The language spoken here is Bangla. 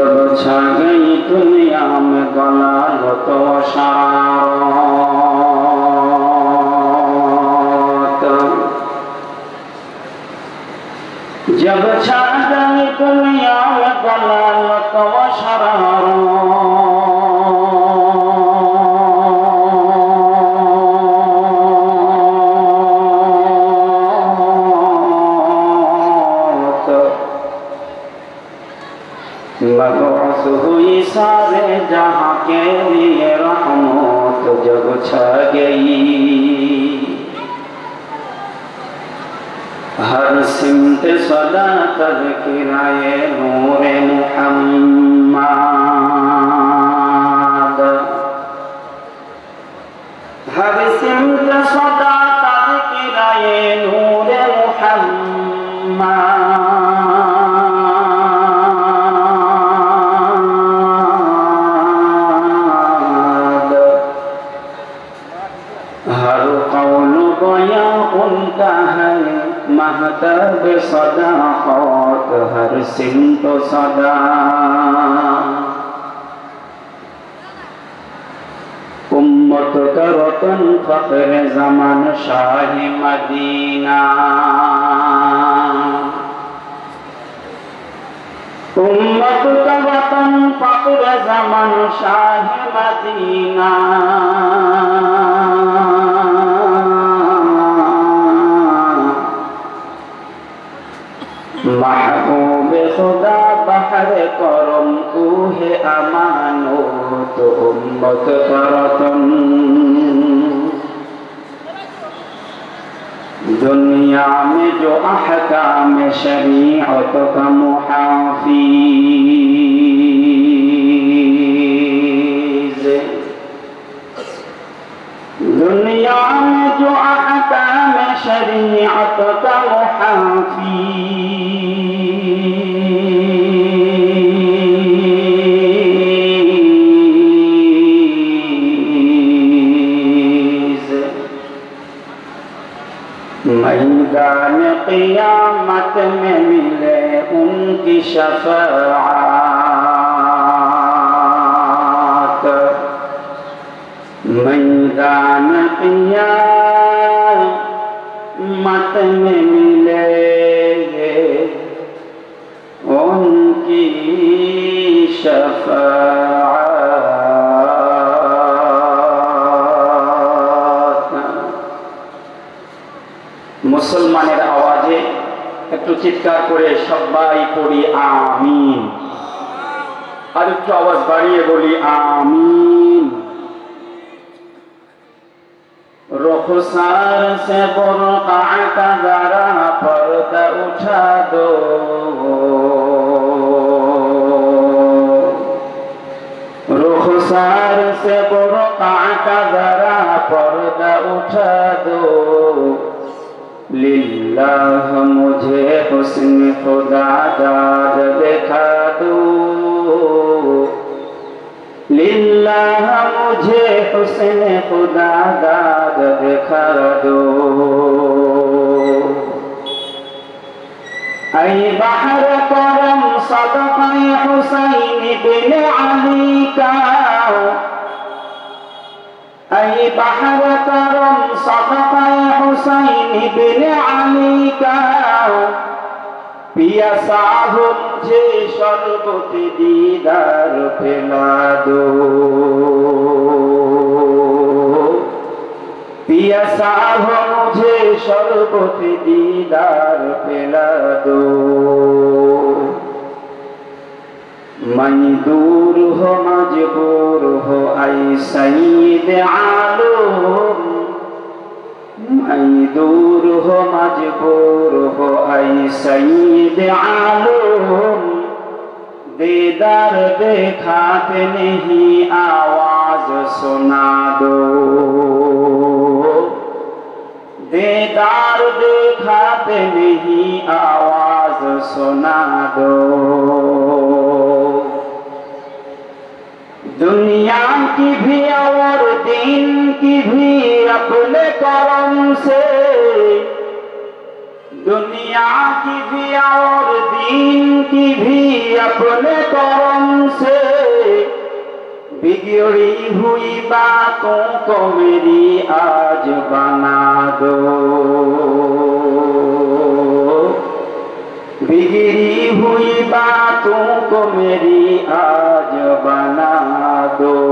ঝড়ছা গই দুনিয়া মে গলা গত সারাত। জব ছা গই দুনিয়া মে গলা গত সারাত। मबूस हुई सारे जहाँ के लिए रहमत जब छ गई। हर सिमत सदा तब किराए नूर मुहम्मद। हर सिमत सदा تب صدا خوف ہر سمت صدا امت کا رتن فخر زمان شاہ مدینہ امت کا وطن فخر زمان شاہ مدینہ محبوب خدا بحر کرم کوہ امانو تو امت پرتن دنیا میں جو احکام شریعت کا محافظ मैदान क़ियामत में मिले उनकी शफाअत मैदान क़ियामत में মুসলমানের আওয়াজে একটু চিৎকার করে সবাই পড়ি আমিন। আর একটু আওয়াজ বাড়িয়ে বলি আমিন। রখসার সে বড় কাঁটা গারা পর্দা উঠা দো। রখসার সে বড় কাঁটা দ্বারা পর্দা উঠা দো। للہ مجھے حسن خدا داد دکھا دو للہ مجھے حسن خدا داد دکھا دو اے بحر کرم صدقے حسین بن علی کا পিয়া সাহ ترم صفق الحسين بن علي كاو পিয়াসাহুন যে সর্বতি দিদার ফেলাদো। দো शरबत दीदार पिला दो मैं दूर हो मजबूर हो आई सईद आलम मैं दूर हो मजबूर हो आई सईद आलम दीदार देखाते नहीं आवाज सुना दो दीदार देखाते नहीं आवाज सुना दो दुनिया की भी और दिन की भी अपने करम से दुनिया की भी और दीन की भी अपने करम बिगड़ी हुई बातों को मेरी आज बना दो बिगड़ी हुई बातों को मेरी आज बना दो